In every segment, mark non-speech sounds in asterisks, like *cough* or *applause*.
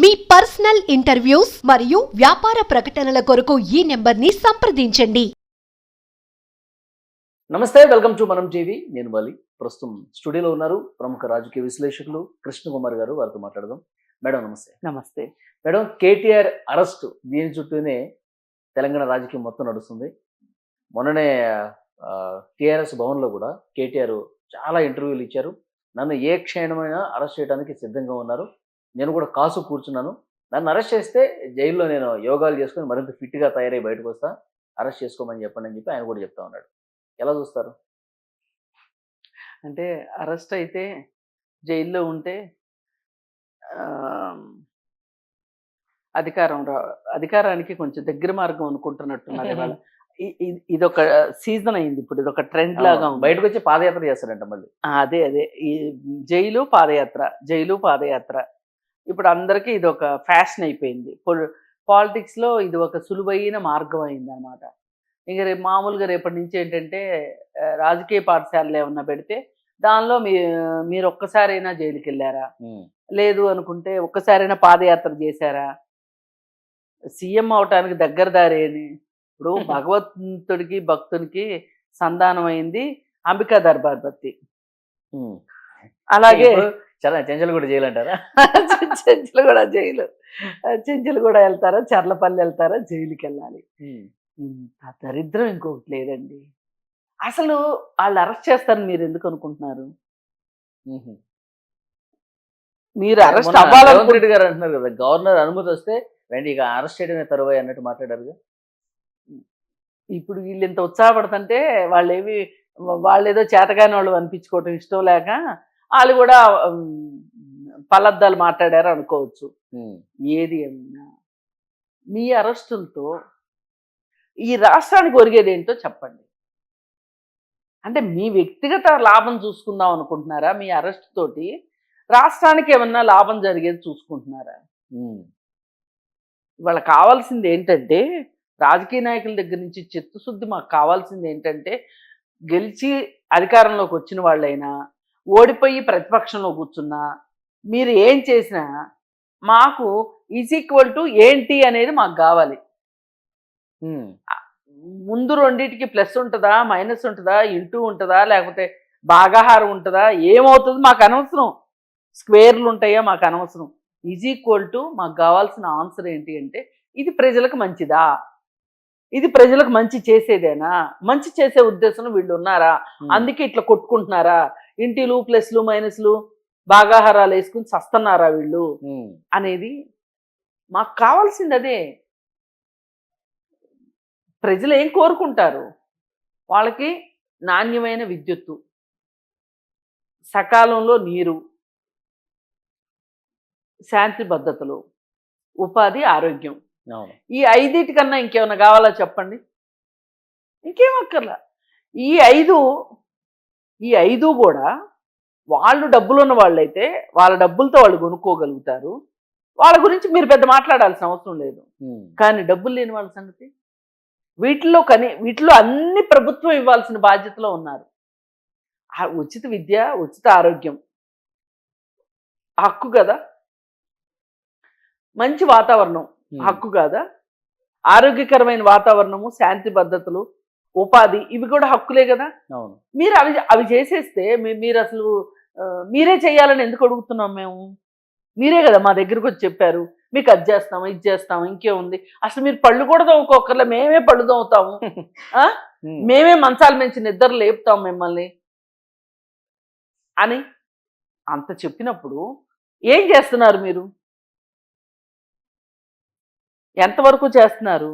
మీ personal interviews మరియు వ్యాపార ప్రకటనల కొరకు ఈ నెంబర్ని సంప్రదించండి. నమస్తే వెల్కమ్ టు మనం టీవీ. నేను వాలి ప్రస్తుతం స్టూడియోలో ఉన్నారు ప్రముఖ రాజకీయ విశ్లేషకులు కృష్ణ కుమార్ గారు వారితో మాట్లాడదాం. మేడం నమస్తే. నమస్తే. మేడం కేటీఆర్ అరెస్ట్ దీని చుట్టూనే తెలంగాణ రాజకీయం మొత్తం నడుస్తుంది. మొన్ననే టీఆర్ఎస్ భవన్లో కూడా కేటీఆర్ చాలా ఇంటర్వ్యూలు ఇచ్చారు. నన్ను ఏ క్షణమైనా అరెస్ట్ చేయడానికి సిద్ధంగా ఉన్నారు. నేను కూడా కాసు కూర్చున్నాను. నన్ను అరెస్ట్ చేస్తే జైల్లో నేను యోగాలు చేసుకొని మరింత ఫిట్గా తయారై బయటకు వస్తా. అరెస్ట్ చేసుకోమని చెప్పండి అని చెప్పి ఆయన కూడా చెప్తా ఉన్నాడు. ఎలా చూస్తారు? అంటే అరెస్ట్ అయితే జైల్లో ఉంటే అధికారం రా అధికారానికి కొంచెం దగ్గర మార్గం అనుకుంటున్నట్టున్నారు ఇవాళ. *laughs* ఇ- ఇ- ఇదొక సీజన్ అయింది ఇప్పుడు ఇదొక ట్రెండ్ లాగా బయటకు వచ్చి పాదయాత్ర చేస్తారంట మళ్ళీ. అదే అదే. ఈ జైలు పాదయాత్ర జైలు పాదయాత్ర. ఇప్పుడు అందరికీ ఇది ఒక ఫ్యాషన్ అయిపోయింది. పాలిటిక్స్లో ఇది ఒక సులువైన మార్గం అయింది అనమాట ఇక రేపు మామూలుగా రేపటి నుంచి ఏంటంటే రాజకీయ పాఠశాలలు ఏమన్నా పెడితే దానిలో మీ మీరు ఒక్కసారైనా జైలుకి వెళ్ళారా లేదు అనుకుంటే ఒక్కసారైనా పాదయాత్ర చేశారా? సీఎం అవటానికి దగ్గర దారి అని ఇప్పుడు *laughs* భగవంతుడికి భక్తునికి సంధానం అయింది అంబికా దర్బార్ బత్తి అలాగే చాలా చెంచలు కూడా చేయాలంటారా? *laughs* చెంచులు కూడా జైలు చెంచులు కూడా వెళ్తారా? చర్లపల్లి వెళ్తారా? జైలుకి వెళ్ళాలి ఇంత దరిద్రం ఇంకొకటి లేదండి. అసలు వాళ్ళు అరెస్ట్ చేస్తారని మీరు ఎందుకు అనుకుంటున్నారు? మీరు అరెస్ట్ రెడ్డి గారు అంటున్నారు కదా గవర్నర్ అనుమతి వస్తే రండి ఇక అరెస్ట్ చేయడమే తరువాయి అన్నట్టు మాట్లాడారు ఇప్పుడు వీళ్ళు ఇంత ఉత్సాహపడుతుంటే వాళ్ళు ఏవి వాళ్ళు ఏదో చేతగాని వాళ్ళు అనిపించుకోవటం ఇష్టం లేక వాళ్ళు కూడా ఉమ్, పలద్దాలు మాట్లాడారు అనుకోవచ్చు. ఏది అన్నా మీ అరెస్టులతో ఈ రాష్ట్రానికి ఒరిగేది ఏంటో చెప్పండి. అంటే మీ వ్యక్తిగత లాభం చూసుకుందాం అనుకుంటున్నారా? మీ అరెస్ట్ తోటి రాష్ట్రానికి ఏమన్నా లాభం జరిగేది చూసుకుంటున్నారా? ఇవాళ కావాల్సింది ఏంటంటే రాజకీయ నాయకుల దగ్గర నుంచి చిత్తశుద్ధి మాకు కావాల్సింది ఏంటంటే గెలిచి అధికారంలోకి వచ్చిన వాళ్ళైనా ఓడిపోయి ప్రతిపక్షంలో కూర్చున్నా మీరు ఏం చేసినా మాకు ఈజ్ ఈక్వల్ టు ఏంటి అనేది మాకు కావాలి. ముందు రెండింటికి ప్లస్ ఉంటుందా మైనస్ ఉంటుందా ఇంటూ ఉంటుందా లేకపోతే భాగాహారం ఉంటుందా ఏమవుతుంది మాకు అనవసరం. స్క్వేర్లు ఉంటాయా మాకు అనవసరం. ఈజ్ ఈక్వల్ టు మాకు కావాల్సిన ఆన్సర్ ఏంటి అంటే ఇది ప్రజలకు మంచిదా? ఇది ప్రజలకు మంచి చేసేదేనా? మంచి చేసే ఉద్దేశంలో వీళ్ళు ఉన్నారా? అందుకే ఇట్లా కొట్టుకుంటున్నారా? ఇంటిలు ప్లస్లు మైనస్లు భాగాహారాలు వేసుకుని చస్తున్నారా వీళ్ళు? అనేది మాకు కావాల్సింది అదే. ప్రజలు ఏం కోరుకుంటారు? వాళ్ళకి నాణ్యమైన విద్యుత్తు సకాలంలో నీరు శాంతి భద్రతలు ఉపాధి ఆరోగ్యం. ఈ ఐదింటికన్నా ఇంకేమైనా కావాలా చెప్పండి? ఇంకేం అక్కర్లా. ఈ ఐదు ఈ ఐదు కూడా వాళ్ళు డబ్బులు ఉన్న వాళ్ళైతే వాళ్ళ డబ్బులతో వాళ్ళు కొనుక్కోగలుగుతారు. వాళ్ళ గురించి మీరు పెద్ద మాట్లాడాల్సిన అవసరం లేదు. కానీ డబ్బులు లేని వాళ్ళ సంగతి? వీటిలో కని వీటిలో అన్ని ప్రభుత్వం ఇవ్వాల్సిన బాధ్యతలో ఉన్నారు. ఉచిత విద్య ఉచిత ఆరోగ్యం. హక్కు కదా? మంచి వాతావరణం. హక్కు కాదా? ఆరోగ్యకరమైన వాతావరణము శాంతి భద్రతలు ఉపాధి ఇవి కూడా హక్కులే కదా? అవును. మీరు అవి అవి చేసేస్తే మీరు అసలు మీరే చేయాలని ఎందుకు అడుగుతున్నాం మేము? మీరే కదా మా దగ్గరకు వచ్చి చెప్పారు. మీకు అది చేస్తాం ఇది చేస్తాం ఇంకేముంది అసలు మీరు పళ్ళు కూడా తవ్వుకోకర్లే మేమే పళ్ళు తవ్వుతాము? *laughs* మేమే మంచాల మించి నిద్ర లేపుతాం మిమ్మల్ని. అని అంత చెప్పినప్పుడు ఏం చేస్తున్నారు మీరు? ఎంతవరకు చేస్తున్నారు?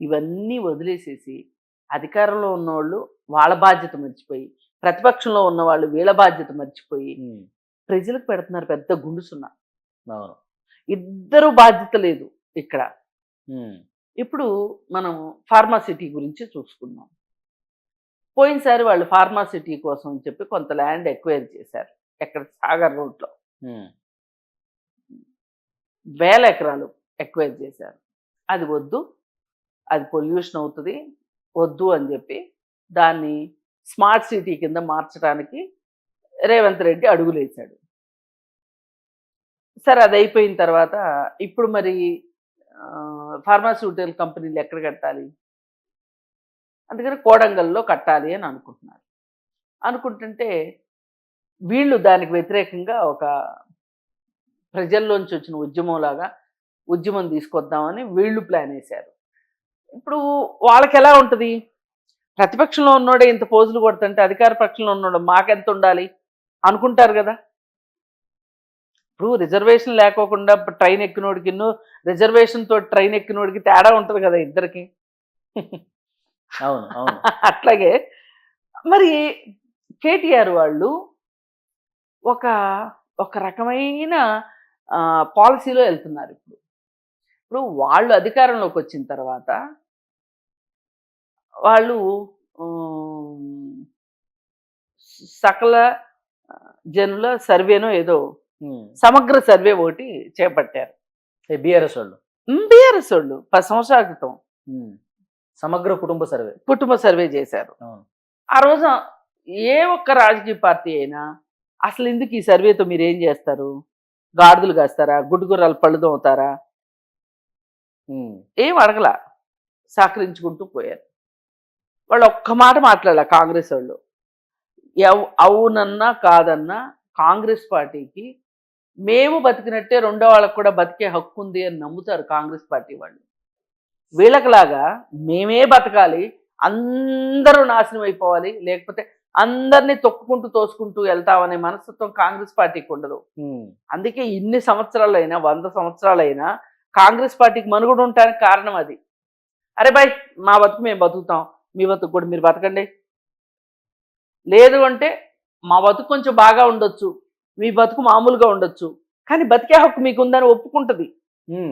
ఇవన్నీ వదిలేసేసి అధికారంలో ఉన్నవాళ్ళు వాళ్ళ బాధ్యత మర్చిపోయి ప్రతిపక్షంలో ఉన్నవాళ్ళు వీళ్ళ బాధ్యత మర్చిపోయి ప్రజలకు పెడుతున్నారు పెద్ద గుండు సున్నా అవును. ఇద్దరు బాధ్యత లేదు ఇక్కడ. ఇప్పుడు మనం ఫార్మాసిటీ గురించి చూసుకుందాం. పోయినసారి వాళ్ళు ఫార్మాసిటీ కోసం అని చెప్పి కొంత ల్యాండ్ ఎక్వైర్ చేశారు ఎక్కడ సాగర్ రోడ్లో. వేల ఎకరాలు ఎక్వైర్ చేశారు. అది వద్దు అది పొల్యూషన్ అవుతుంది వద్దు అని చెప్పి దాన్ని స్మార్ట్ సిటీ కింద మార్చడానికి రేవంత్ రెడ్డి అడుగులేశాడు. సరే అది అయిపోయిన తర్వాత ఇప్పుడు మరి ఫార్మాస్యూటికల్ కంపెనీలు ఎక్కడ కట్టాలి? అందుకని కోడంగల్లో కట్టాలి అని అనుకుంటున్నారు. అనుకుంటుంటే వీళ్ళు దానికి వ్యతిరేకంగా ఒక ప్రజల్లోంచి వచ్చిన ఉద్యమంలాగా ఉద్యమం తీసుకొద్దామని వీళ్ళు ప్లాన్ వేశారు. ఇప్పుడు వాళ్ళకి ఎలా ఉంటుంది? ప్రతిపక్షంలో ఉన్నోడే ఇంత పోజులు కొడుతుంటే అధికార పక్షంలో ఉన్నోడు మాకెంత ఉండాలి? అనుకుంటారు కదా. ఇప్పుడు రిజర్వేషన్ లేకోకుండా ట్రైన్ ఎక్కినోడికి రిజర్వేషన్తో ట్రైన్ ఎక్కినోడికి తేడా ఉంటుంది కదా ఇద్దరికి. అవును *laughs* అట్లాగే మరి కేటీఆర్ వాళ్ళు ఒక ఒక రకమైన పాలసీలో వెళ్తున్నారు ఇప్పుడు. ఇప్పుడు వాళ్ళు అధికారంలోకి వచ్చిన తర్వాత వాళ్ళు సకల జనుల సర్వేనో ఏదో సమగ్ర సర్వే ఒకటి చేపట్టారు. బీఆర్ఎస్ వాళ్ళు? బీఆర్ఎస్ వాళ్ళు పది సంవత్సరాల క్రితం. సమగ్ర కుటుంబ సర్వే. కుటుంబ సర్వే చేశారు. ఆ. రోజు ఏ ఒక్క రాజకీయ పార్టీ అయినా అసలు ఎందుకు ఈ సర్వేతో మీరు ఏం చేస్తారు? గాడిదలు కాస్తారా? గుడ్డుగుర్రాలు పళ్ళు తోముతారా ఉమ్. ఏం అడగల. సహకరించుకుంటూ పోయారు. వాళ్ళు ఒక్క మాట మాట్లాడాల కాంగ్రెస్ వాళ్ళు. ఎవ్ అవునన్నా కాదన్నా కాంగ్రెస్ పార్టీకి మేము బతికినట్టే రెండో వాళ్ళకు కూడా బతికే హక్కు ఉంది అని నమ్ముతారు కాంగ్రెస్ పార్టీ వాళ్ళు. వీళ్ళకిలాగా మేమే బతకాలి అందరూ నాశనం అయిపోవాలి లేకపోతే అందరినీ తొక్కుకుంటూ తోసుకుంటూ వెళ్తామనే మనస్తత్వం కాంగ్రెస్ పార్టీకి ఉండదు. అందుకే ఇన్ని సంవత్సరాలైనా వంద సంవత్సరాలైనా కాంగ్రెస్ పార్టీకి మనుగడ ఉండటానికి కారణం అది. అరే బాయ్ మా బతుకు మేము బతుకుతాం. మీ బతుకు కూడా మీరు బతకండి. లేదు అంటే మా బతుకు కొంచెం బాగా ఉండొచ్చు. మీ బతుకు మామూలుగా ఉండొచ్చు. కానీ బతికే హక్కు మీకు ఉందని ఒప్పుకుంటుంది.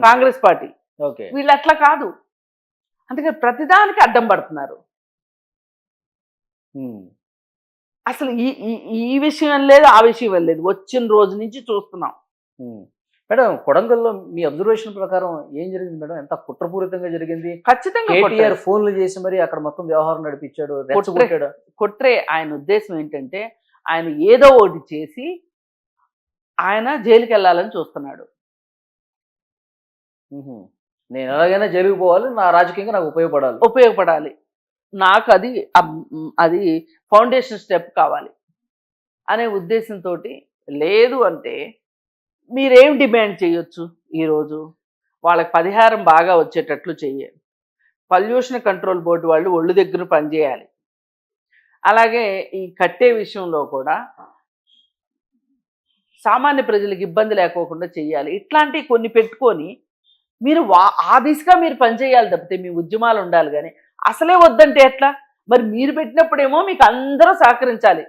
కాంగ్రెస్ పార్టీ. ఓకే. వీళ్ళు అట్లా కాదు. అందుకని ప్రతిదానికి అడ్డం పడుతున్నారు. అసలు ఈ ఈ- విషయం లేదు ఆ విషయం లేదు. వచ్చిన రోజు నుంచి చూస్తున్నాం. మేడం కొడంగల్లో మీ అబ్జర్వేషన్ ప్రకారం ఏం జరిగింది మేడం? ఎంత కుట్రపూరితంగా జరిగింది? ఖచ్చితంగా కేటీఆర్. ఫోన్లు చేసి మరి అక్కడ మొత్తం వ్యవహారం నడిపించాడు రెచ్చగొట్టాడు. కొట్రే ఆయన ఉద్దేశం ఏంటంటే ఆయన ఏదో ఒకటి చేసి ఆయన జైలుకి వెళ్ళాలని చూస్తున్నాడు. నేను ఎలాగైనా జైలుకు పోవాలి నా రాజకీయంగా నాకు ఉపయోగపడాలి. ఉపయోగపడాలి. నాకు అది అది ఫౌండేషన్ స్టెప్ కావాలి అనే ఉద్దేశంతో లేదు అంటే మీరేం డిమాండ్ చేయొచ్చు ఈరోజు? వాళ్ళకి పరిహారం బాగా వచ్చేటట్లు చెయ్యాలి పొల్యూషన్ కంట్రోల్ బోర్డు వాళ్ళు ఒళ్ళు దగ్గర పనిచేయాలి అలాగే ఈ కట్టే విషయంలో కూడా సామాన్య ప్రజలకు ఇబ్బంది లేకోకుండా చేయాలి ఇట్లాంటివి కొన్ని పెట్టుకొని మీరు వా ఆ దిశగా మీరు పనిచేయాలి తప్పితే మీ ఉద్యమాలు ఉండాలి కానీ అసలే వద్దంటే ఎట్లా? మరి మీరు పెట్టినప్పుడేమో మీకు అందరూ సహకరించాలి.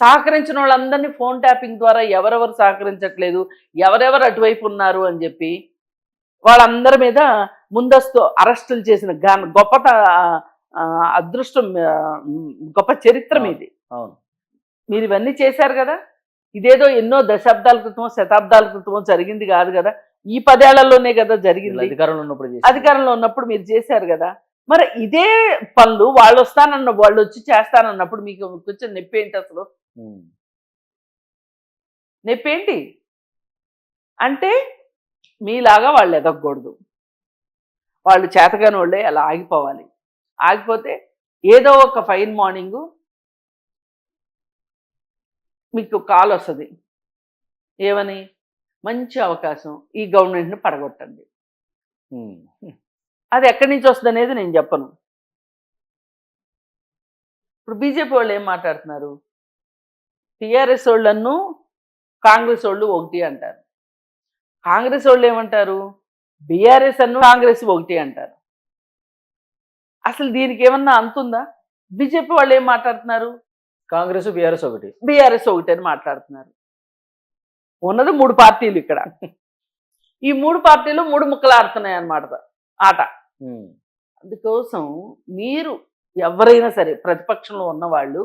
సహకరించిన వాళ్ళందరినీ ఫోన్ ట్యాపింగ్ ద్వారా ఎవరెవరు సహకరించట్లేదు ఎవరెవరు అటువైపు ఉన్నారు అని చెప్పి వాళ్ళందరి మీద ముందస్తు అరెస్టులు చేసిన గా- గొప్ప అదృష్టం గొప్ప చరిత్ర మీది అవును. మీరు ఇవన్నీ చేశారు కదా ఇదేదో ఎన్నో దశాబ్దాల క్రితమో శతాబ్దాల క్రితమో జరిగింది కాదు కదా ఈ పదేళ్ళలోనే కదా జరిగింది. అధికారంలో ఉన్నప్పుడు అధికారంలో ఉన్నప్పుడు మీరు చేశారు కదా మరి ఇదే పనులు వాళ్ళు వస్తానన్న వాళ్ళు వచ్చి చేస్తానన్నప్పుడు మీకు కొంచెం నొప్పి ఏంటి అసలు. నొప్పి ఏంటి అంటే మీలాగా వాళ్ళు ఎదగకూడదు. వాళ్ళు చేతగాని వాళ్ళే అలా ఆగిపోవాలి. ఆగిపోతే ఏదో ఒక ఫైన్ మార్నింగ్ మీకు కాల్ వస్తుంది ఏమని? మంచి అవకాశం ఈ గవర్నమెంట్ని పడగొట్టండి. అది ఎక్కడి నుంచి వస్తుంది అనేది నేను చెప్పను. ఇప్పుడు బీజేపీ వాళ్ళు ఏం మాట్లాడుతున్నారు? టీఆర్ఎస్ వాళ్ళను కాంగ్రెస్ వాళ్ళు ఒకటి అంటారు. కాంగ్రెస్ వాళ్ళు ఏమంటారు? బీఆర్ఎస్ అన్ను కాంగ్రెస్ ఒకటి అంటారు. అసలు దీనికి ఏమన్నా అంతుందా బీజేపీ వాళ్ళు ఏం మాట్లాడుతున్నారు? కాంగ్రెస్ బీఆర్ఎస్ ఒకటి. బీఆర్ఎస్ ఒకటి అని మాట్లాడుతున్నారు. ఉన్నది మూడు పార్టీలు ఇక్కడ. ఈ మూడు పార్టీలు మూడు ముక్కలు ఆడుతున్నాయి అన్నమాట ఆట. అందుకోసం మీరు ఎవరైనా సరే ప్రతిపక్షంలో ఉన్నవాళ్ళు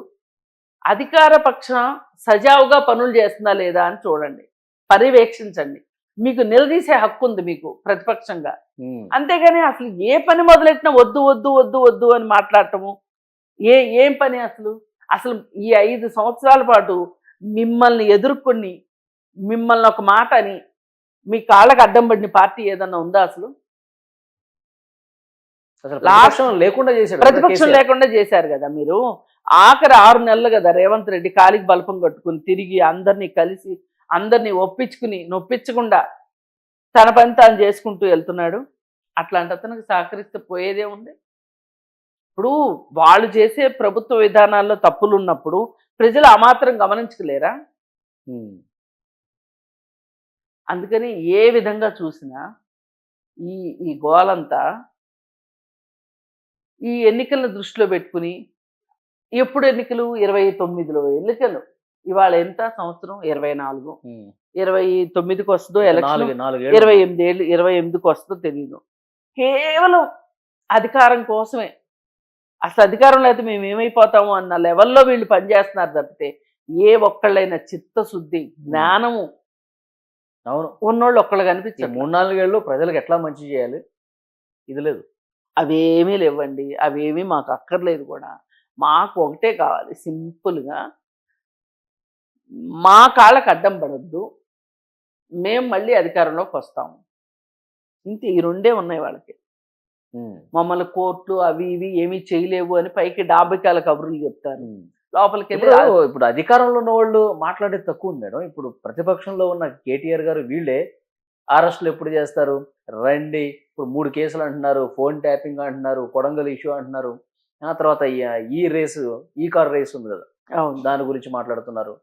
అధికార పక్షం సజావుగా పనులు చేస్తుందా లేదా అని చూడండి. పర్యవేక్షించండి. మీకు నిలదీసే హక్కు ఉంది మీకు ప్రతిపక్షంగా. అంతేగాని అసలు ఏ పని మొదలెట్టినా వద్దు వద్దు వద్దు వద్దు అని మాట్లాడటము ఏ ఏం పని అసలు? అసలు ఈ ఐదు సంవత్సరాల పాటు మిమ్మల్ని ఎదుర్కొని మిమ్మల్ని ఒక మాట అని మీ కాళ్ళకు అడ్డం పడిన పార్టీ ఏదన్నా ఉందా అసలు? లేకుండా కదా ప్రతిపక్షం. లేకుండా చేశారు కదా మీరు ఆఖరి ఆరు నెలలు కదా రేవంత్ రెడ్డి కాలికి బలపం కట్టుకుని తిరిగి అందరినీ కలిసి అందరినీ ఒప్పించుకుని నొప్పించకుండా తన పని తాను చేసుకుంటూ వెళ్తున్నాడు అట్లాంటి అతనికి సహకరిస్తే పోయేదే ఉంది ఇప్పుడు వాళ్ళు చేసే ప్రభుత్వ విధానాల్లో తప్పులు ఉన్నప్పుడు ప్రజలు అమాత్రం గమనించలేరా. అందుకని ఏ విధంగా చూసినా ఈ ఈ గోలంతా ఈ ఎన్నికలను దృష్టిలో పెట్టుకుని ఎప్పుడు ఎన్నికలు? ఇరవై తొమ్మిదిలో ఎన్నికలు. ఇవాళ ఎంత? సంవత్సరం ఇరవై నాలుగు. ఇరవై తొమ్మిదికి వస్తుందో ఎలక్షన్. ఇరవై ఎనిమిది ఏళ్ళు ఇరవై ఎనిమిదికి వస్తుందో తెలియదు కేవలం అధికారం కోసమే. అసలు అధికారం లేకపోతే మేము ఏమైపోతాము అన్న లెవెల్లో వీళ్ళు పనిచేస్తున్నారు తప్పితే ఏ ఒక్కళ్ళైనా చిత్తశుద్ధి జ్ఞానము అవును. ఉన్నోళ్ళు ఒక్కళ్ళు కనిపించారు. మూడు నాలుగేళ్ళు ప్రజలకు ఎట్లా మంచి చేయాలి? ఇది లేదు. అవేమీ లేవండి. అవేమీ మాకు అక్కర్లేదు కూడా. మాకు ఒకటే కావాలి సింపుల్గా. మా కాళ్ళకు అడ్డం పడద్దు. మేము మళ్ళీ అధికారంలోకి వస్తాము ఇంతే ఈ రెండే ఉన్నాయి వాళ్ళకి. మమ్మల్ని కోర్టులు అవి ఇవి ఏమీ చేయలేవు అని పైకి డాబికాల కబుర్లు చెప్తారు. లోపలికి వెళ్ళి ఇప్పుడు ఇప్పుడు అధికారంలో ఉన్న వాళ్ళు మాట్లాడేది తక్కువ ఉంది మేడం. ఇప్పుడు ప్రతిపక్షంలో ఉన్న కేటీఆర్ గారు వీళ్ళే. అరెస్టులు ఎప్పుడు చేస్తారు? రండి. ఇప్పుడు మూడు కేసులు అంటున్నారు ఫోన్ ట్యాపింగ్ అంటున్నారు కొడంగల్ ఇష్యూ అంటున్నారు. ఆ తర్వాత ఈ- రేసు ఈ కార్ రేస్ ఉంది కదా? దాని గురించి మాట్లాడుతున్నారు.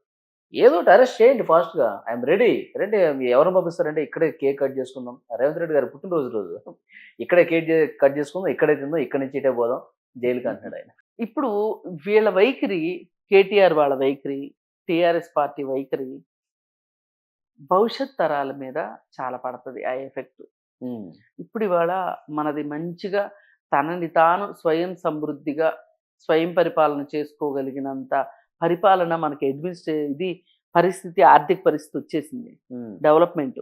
ఏదో అరెస్ట్ చేయండి ఫాస్ట్గా ఐఎమ్ రెడీ. రండి ఎవరు పంపిస్తారంటే ఇక్కడే కేక్ కట్ చేసుకుందాం. రేవంత్ రెడ్డి గారు పుట్టినరోజు రోజు. ఇక్కడే కేక్ కట్ చేసుకుందాం. ఇక్కడే తిందాం. ఇక్కడి నుంచి ఇటే పోదాం. జైలుకి అంటున్నాడు ఆయన. ఇప్పుడు వీళ్ళ వైఖరి కేటీఆర్ వాళ్ళ వైఖరి టిఆర్ఎస్ పార్టీ వైఖరి భవిష్యత్ తరాల మీద చాలా పడుతుంది ఆ ఎఫెక్ట్. ఇప్పుడు ఇవాళ మనది మంచిగా తనని తాను స్వయం సమృద్ధిగా స్వయం పరిపాలన చేసుకోగలిగినంత పరిపాలన మనకి అడ్మినిస్ట్రే ఇది పరిస్థితి ఆర్థిక పరిస్థితి వచ్చేసింది. డెవలప్మెంట్.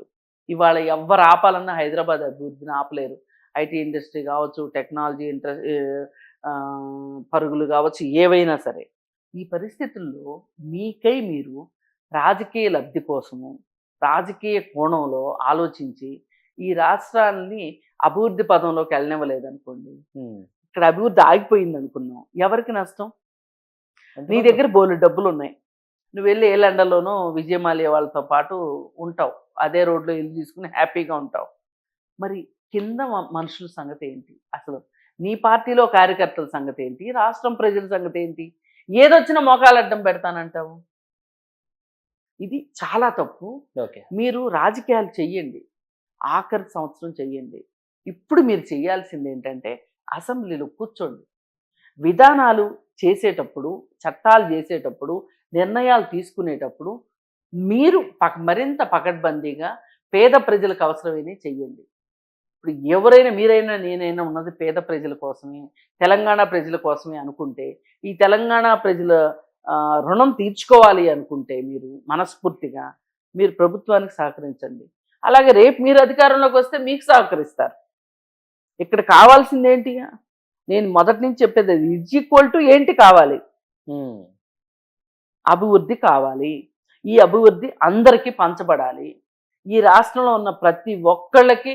ఇవాళ ఎవరు ఆపాలన్నా హైదరాబాద్ అభివృద్ధిని ఆపలేరు. ఐటీ ఇండస్ట్రీ కావచ్చు టెక్నాలజీ ఇంట్ర పరుగులు కావచ్చు ఏవైనా సరే. ఈ పరిస్థితుల్లో మీకై మీరు రాజకీయ లబ్ధి కోసము రాజకీయ కోణంలో ఆలోచించి ఈ రాష్ట్రాన్ని అభివృద్ధి పదంలోకి వెళ్ళనివ్వలేదనుకోండి. ఇక్కడ అభివృద్ధి ఆగిపోయింది అనుకున్నాం ఎవరికి నష్టం? నీ? దగ్గర బోలు డబ్బులు ఉన్నాయి నువ్వు వెళ్ళి ఏ లండన్లోనూ విజయమాల్య వాళ్ళతో పాటు ఉంటావు. అదే రోడ్లో ఇల్లు తీసుకుని హ్యాపీగా ఉంటావు. మరి కింద మనుషుల సంగతి ఏంటి? అసలు నీ పార్టీలో కార్యకర్తల సంగతి ఏంటి? రాష్ట్రం ప్రజల సంగతి ఏంటి? ఏదొచ్చినా మోకాలు అడ్డం పెడతానంటావు? ఇది చాలా తప్పు. ఓకే. మీరు రాజకీయాలు చెయ్యండి. ఆఖరి సంవత్సరం చెయ్యండి. ఇప్పుడు మీరు చేయాల్సింది ఏంటంటే అసెంబ్లీలో కూర్చోండి. విధానాలు చేసేటప్పుడు చట్టాలు చేసేటప్పుడు నిర్ణయాలు తీసుకునేటప్పుడు మీరు మరింత పకడ్బందీగా పేద ప్రజలకు అవసరమైనవి చెయ్యండి. ఇప్పుడు ఎవరైనా మీరైనా నేనైనా ఉన్నది పేద ప్రజల కోసమే తెలంగాణ ప్రజల కోసమే అనుకుంటే ఈ తెలంగాణ ప్రజల రుణం తీర్చుకోవాలి అనుకుంటే మీరు మనస్ఫూర్తిగా మీరు ప్రభుత్వానికి సహకరించండి. అలాగే రేపు మీరు అధికారంలోకి వస్తే మీకు సహకరిస్తారు. ఇక్కడ కావాల్సింది ఏంటి? నేను మొదటి నుంచి చెప్పేది ఇజ్ ఈక్వల్ టు ఏంటి కావాలి. అభివృద్ధి కావాలి. ఈ అభివృద్ధి అందరికీ పంచబడాలి. ఈ రాష్ట్రంలో ఉన్న ప్రతి ఒక్కళ్ళకి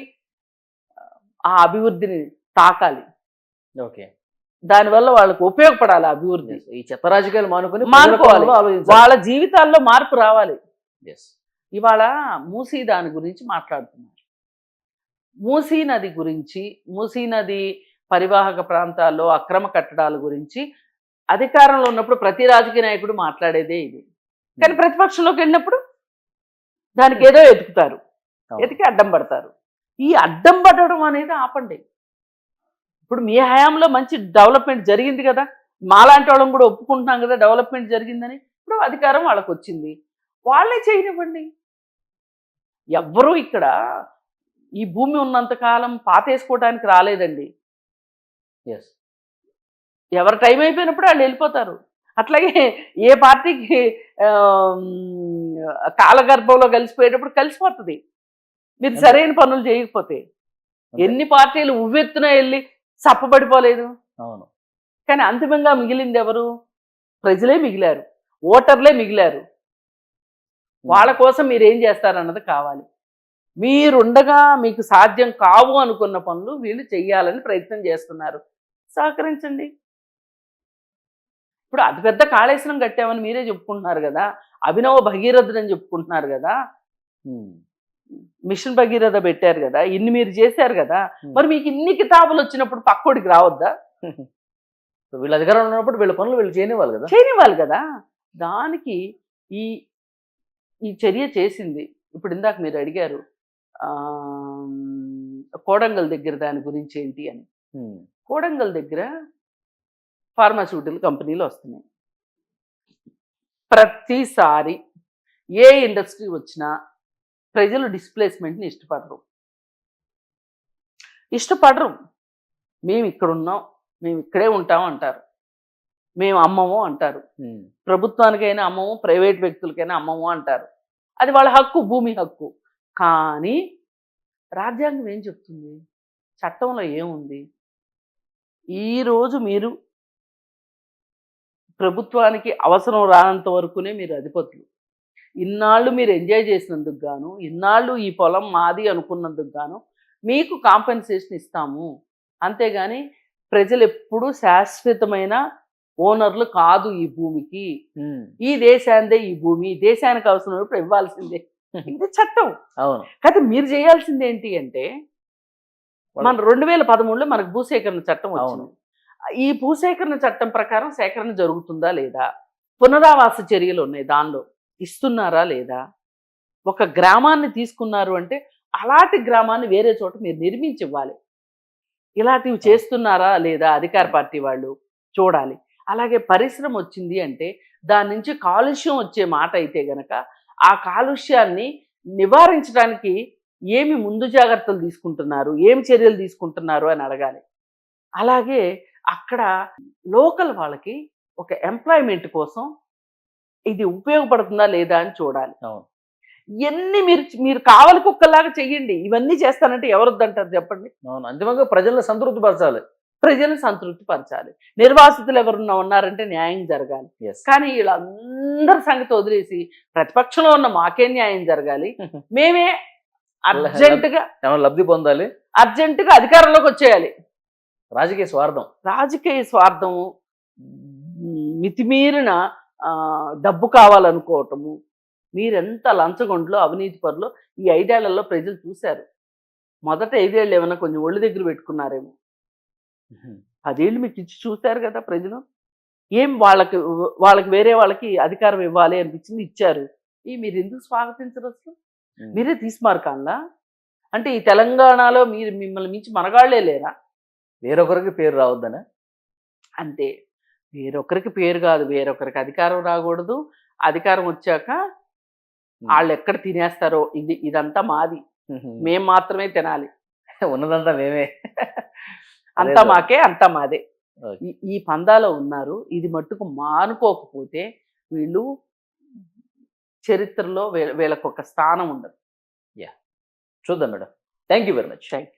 ఆ అభివృద్ధిని తాకాలి. ఓకే. దానివల్ల వాళ్ళకి ఉపయోగపడాలి అభివృద్ధి. ఈ చెత్త రాజకీయాలు మానుకొని మానుకోవాలి. వాళ్ళ జీవితాల్లో మార్పు రావాలి. Yes. ఇవాళ మూసీ దాని గురించి మాట్లాడుతున్నారు. మూసీ నది గురించి మూసీ నది పరివాహక ప్రాంతాల్లో అక్రమ కట్టడాల గురించి అధికారంలో ఉన్నప్పుడు ప్రతి రాజకీయ నాయకుడు మాట్లాడేదే ఇది. కానీ ప్రతిపక్షంలోకి వెళ్ళినప్పుడు దానికి ఏదో ఎతుకుతారు. అవును. ఎతికి అడ్డం పడతారు. ఈ అడ్డం పడడం అనేది ఆపండి. ఇప్పుడు మీ హయాంలో మంచి డెవలప్మెంట్ జరిగింది కదా. మాలాంటి వాళ్ళం కూడా ఒప్పుకుంటున్నాం కదా డెవలప్మెంట్ జరిగిందని. ఇప్పుడు అధికారం వాళ్ళకి వచ్చింది వాళ్ళే చేయనివ్వండి. ఎవ్వరూ ఇక్కడ ఈ భూమి ఉన్నంత కాలం పాతేసుకోవడానికి రాలేదండి. Yes. ఎవరి టైం అయిపోయినప్పుడు వాళ్ళు వెళ్ళిపోతారు. అట్లాగే ఏ పార్టీకి కాలగర్భంలో కలిసిపోయేటప్పుడు కలిసిపోతుంది. మీరు. సరైన పనులు చేయకపోతే. ఎన్ని పార్టీలు ఉవ్వెత్తున వెళ్ళి చప్పబడిపోలేదు. అవును. కానీ అంతిమంగా మిగిలింది ఎవరు? ప్రజలే మిగిలారు. ఓటర్లే మిగిలారు. వాళ్ళ కోసం మీరు ఏం చేస్తారన్నది కావాలి. మీరుండగా మీకు సాధ్యం కావు అనుకున్న పనులు వీళ్ళు చెయ్యాలని ప్రయత్నం చేస్తున్నారు. సహకరించండి. ఇప్పుడు అతిపెద్ద కాళేశ్వరం కట్టామని మీరే చెప్పుకుంటున్నారు కదా. అభినవ భగీరథుడు అని చెప్పుకుంటున్నారు కదా. మిషన్ భగీరథ పెట్టారు కదా. ఇన్ని మీరు చేశారు కదా. మరి మీకు ఇన్ని కితాబులు వచ్చినప్పుడు పక్కోడికి రావద్దా? *laughs* వీళ్ళ అధికారంలో ఉన్నప్పుడు వీళ్ళ పనులు వీళ్ళు చేయనివ్వాలి కదా. చేయనివ్వాలి కదా. దానికి ఈ ఈ చర్య చేసింది. ఇప్పుడు ఇందాక మీరు అడిగారు కోడంగల్ దగ్గర దాని గురించి ఏంటి అని. కోడంగల్ దగ్గర ఫార్మాస్యూటికల్ కంపెనీలు వస్తున్నాయి. ప్రతిసారి ఏ ఇండస్ట్రీ వచ్చినా ప్రజలు డిస్ప్లేస్మెంట్ని ఇష్టపడరు. ఇష్టపడరు. మేము ఇక్కడ ఉన్నాం మేము ఇక్కడే ఉంటాం అంటారు. మేము అమ్మము అంటారు. ప్రభుత్వానికైనా అమ్మము ప్రైవేట్ వ్యక్తులకైనా అమ్మము అంటారు. అది వాళ్ళ హక్కు భూమి హక్కు. కానీ రాజ్యాంగం ఏం చెప్తుంది? చట్టంలో ఏముంది? ఈరోజు మీరు ప్రభుత్వానికి అవసరం రానంత వరకునే మీరు అధిపతులు. ఇన్నాళ్ళు మీరు ఎంజాయ్ చేసినందుకు గాను ఇన్నాళ్ళు ఈ పొలం మాది అనుకున్నందుకు గాను మీకు కాంపెన్సేషన్ ఇస్తాము. అంతేగాని ప్రజలు ఎప్పుడూ శాశ్వతమైన ఓనర్లు కాదు ఈ భూమికి. ఈ దేశాందే ఈ భూమి దేశానికి అవసరమైనప్పుడు ఇవ్వాల్సిందే. ఇది చట్టం. అవును. కాకపోతే మీరు చేయాల్సింది ఏంటి అంటే మన రెండు వేల పదమూడులో మనకు భూసేకరణ చట్టం వచ్చింది. ఈ భూసేకరణ చట్టం ప్రకారం సేకరణ జరుగుతుందా లేదా? పునరావాస చర్యలు ఉన్నాయి దానిలో. ఇస్తున్నారా లేదా? ఒక గ్రామాన్ని తీసుకున్నారు అంటే అలాంటి గ్రామాన్ని వేరే చోట మీరు నిర్మించి ఇవ్వాలి. ఇలాంటివి చేస్తున్నారా లేదా అధికార పార్టీ వాళ్ళు? చూడాలి. అలాగే పరిశ్రమ వచ్చింది అంటే దాని నుంచి కాలుష్యం వచ్చే మాట అయితే గనక ఆ కాలుష్యాన్ని నివారించడానికి ఏమి ముందు జాగ్రత్తలు తీసుకుంటున్నారు? ఏమి చర్యలు తీసుకుంటున్నారు? అని అడగాలి. అలాగే అక్కడ లోకల్ వాళ్ళకి ఒక ఎంప్లాయ్మెంట్ కోసం ఇది ఉపయోగపడుతుందా లేదా అని చూడాలి. అవును. ఇవన్నీ మీరు మీరు కావాలి కుక్కలాగా చెయ్యండి. ఇవన్నీ చేస్తానంటే ఎవరొద్దంటారు చెప్పండి? అవును. అంతిమంగా ప్రజలను సంతృప్తి ప్రజలను సంతృప్తి పరచాలి. నిర్వాసితులు ఎవరున్నా ఉన్నారంటే న్యాయం జరగాలి. కానీ వీళ్ళందరి సంగతి వదిలేసి ప్రతిపక్షంలో ఉన్న మాకే న్యాయం జరగాలి. *laughs* మేమే అర్జెంటుగా లబ్ధి పొందాలి? అర్జెంటుగా అధికారంలోకి వచ్చేయాలి. రాజకీయ స్వార్థం. రాజకీయ స్వార్థము మ్, మితిమీరిన డబ్బు కావాలనుకోవటము మీరెంత లంచగొండ్లో అవినీతి పరులో ఈ ఐదేళ్ళలో ప్రజలు చూశారు. మొదట ఐదేళ్ళు ఏమైనా కొంచెం ఒళ్ళు దగ్గర పెట్టుకున్నారేమో. పదేళ్ళు మీకు ఇచ్చి చూశారు కదా ప్రజలు? ఏం వాళ్ళకి వాళ్ళకి వేరే వాళ్ళకి అధికారం ఇవ్వాలి అనిపించింది? ఇచ్చారు. ఈ మీరు ఎందుకు స్వాగతించరు అసలు? మీరే తీసుమార్కాన్లా అంటే ఈ తెలంగాణలో మీరు మిమ్మల్ని మించి మనగాళ్ళే లేరా? వేరొకరికి పేరు రావద్దనే? అంతే. వేరొకరికి పేరు కాదు. వేరొకరికి అధికారం రాకూడదు. అధికారం వచ్చాక వాళ్ళు ఎక్కడ తినేస్తారో? ఇది ఇదంతా మాది. మేం మాత్రమే తినాలి. *laughs* ఉన్నదంతా మేమే. అంతా మాకే అంతా మాదే. ఈ- పందాలో ఉన్నారు. ఇది మట్టుకు మానుకోకపోతే వీళ్ళు చరిత్రలో వీ- వీళ్ళకు ఒక స్థానం ఉండదు. చూద్దాం madam. Thank you very much. Thank